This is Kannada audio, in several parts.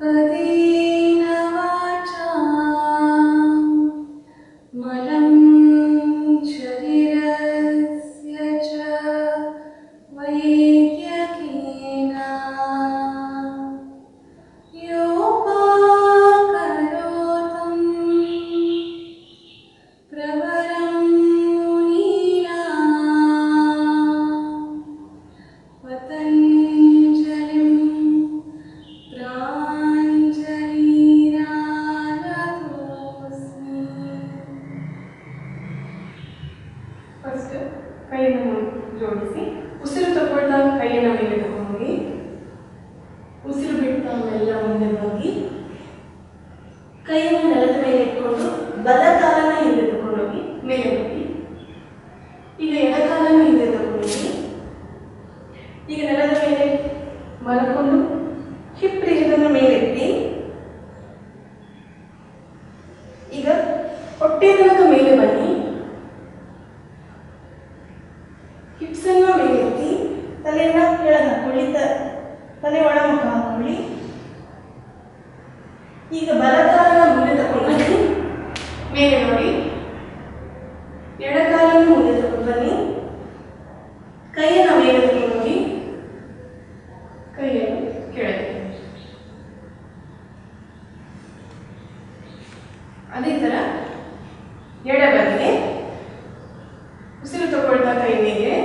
पदेन वाचा मलं ಫಸ್ಟ್ ಕೈಯನ್ನು ಜೋಡಿಸಿ, ಉಸಿರು ತಗೊಳ್ತಾ ಕೈಯನ್ನು ಮೇಲೆ ಹೋಗಿ, ಉಸಿರು ಬಿಡ್ತಾ ಎಲ್ಲ ಮುಂದೆ ಹೋಗಿ, ಕೈಯನ್ನು ನೆಲದ ಮೇಲೆ ಇಟ್ಕೊಂಡು ಬಲ ಕಾಲನ ಹಿಂದೆ ತಗೊಂಡೋಗಿ ಮೇಲೆ ಹೋಗಿ. ಈಗ ಎಡಕಾಲನ ಹಿಂದೆ ತಗೊಂಡೋಗಿ ಈಗ ನೆಲದ ಮೇಲೆ ಮಲಕೊಂಡು ಹಿಪ್ ರೇಖೆಯನ್ನು ಮೇಲೆತ್ತಿ ಈಗ ಹೊಟ್ಟೆ ತನಕ ಮೇಲೆ ಬನ್ನಿ. ಹಿಪ್ಸನ್ನ ತಲೆಯನ್ನು ಕೆಳಗೆ ಹಾಕೊಳ್ಳಿ ತಲೆ ಒಳಮುಖ ಹಾಕೊಳ್ಳಿ. ಈಗ ಬಲಕಾಲನ ಮುಂದೆ ತಗೊಂಡು ಬನ್ನಿ ಮೇಲೆ ನೋಡಿ. ಎಡಕಾಲನ್ನು ಮುಂದೆ ತಗೊಂಡು ಬನ್ನಿ. ಕೈಯನ್ನು ಮೇಲೆ ಹೋಗಿ ಕೈಯನ್ನು ಕೆಳಗೆ ಅದೇ ಥರ ಎಡಬದಿಗೆ ಉಸಿರು ತಗೊಳ್ತಾ ಕೈ ಮೇಲೆ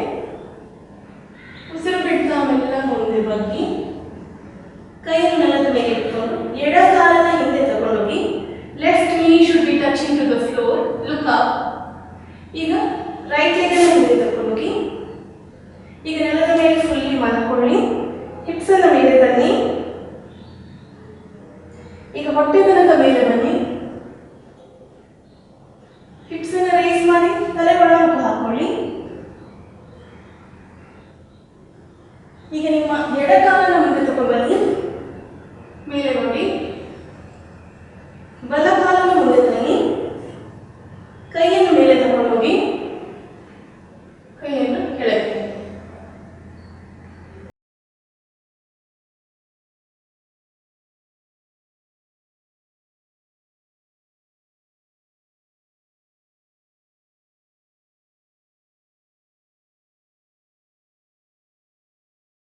ಹೊಟ್ಟೆತನದ ಮೇಲೆ ಬನ್ನಿ. ಹಿಪ್ಸ್ ಅನ್ನ ರೇಸ್ ಮಾಡಿ ತಲೆ ಒಳಗೆ ಹಾಕೊಳ್ಳಿ. ಈಗ ನಿಮ್ಮ ಎಡಕಾಲನ ಮುಂದೆ ತಗೊಬನ್ನಿ ಮೇಲೆ ನೋಡಿ. ಬಲ ಕಾಲನ ಮುಂದೆ ತನ್ನಿ. ಕೈಯನ್ನು ಮೇಲೆ ತಗೊಂಡೋಗಿ